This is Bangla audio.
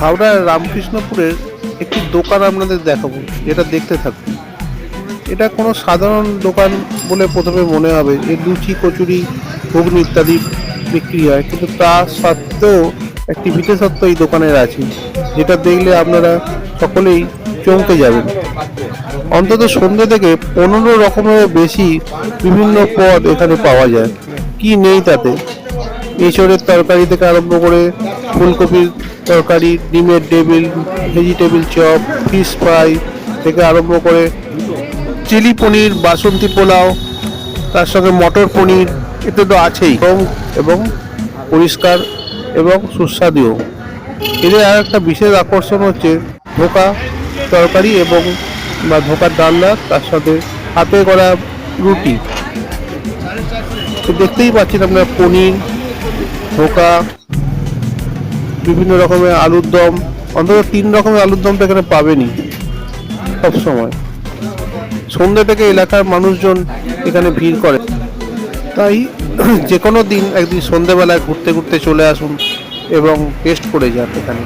হাওড়ার রামকৃষ্ণপুরের একটি দোকান আপনাদের দেখাবো, যেটা দেখতে থাকুন। এটা কোনো সাধারণ দোকান বলে প্রথমে মনে হবে, যে লুচি, কচুরি, ঘুগনি ইত্যাদি বিক্রি হয়, কিন্তু তা সত্ত্বেও একটি বিশেষত্ব এই দোকানের আছে, যেটা দেখলে আপনারা সকলেই চমকে যাবেন। অন্তত সন্ধ্যে থেকে পনেরো রকমের বেশি বিভিন্ন পদ এখানে পাওয়া যায়। কি নেই তাতে? এঁচড়ের তরকারি থেকে আরম্ভ করে ফুলকপির তরকারি, ডিমের table, vegetable chop, fish fry থেকে আরম্ভ করে চিলি পনির, বাসন্তী পোলাও, তার সঙ্গে মটর পনির এতে তো আছেই। এবং পরিষ্কার এবং সুস্বাদুও। এদের আর একটা বিশেষ আকর্ষণ হচ্ছে ধোকা তরকারি এবং বা ধোকার ডালনা, তার সাথে হাতে করা রুটি। তো দেখতেই পাচ্ছেন আপনার পনির, ধোকা বিভিন্ন রকমের আলুর দম, অন্তত তিন রকমের আলুর দমটা এখানে পাবেনি সব সময় সন্ধ্যে থেকে এলাকার মানুষজন এখানে ভিড় করে। তাই যে কোনো দিন একদিন সন্ধ্যেবেলায় ঘুরতে ঘুরতে চলে আসুন এবং টেস্ট করে যান এখানে।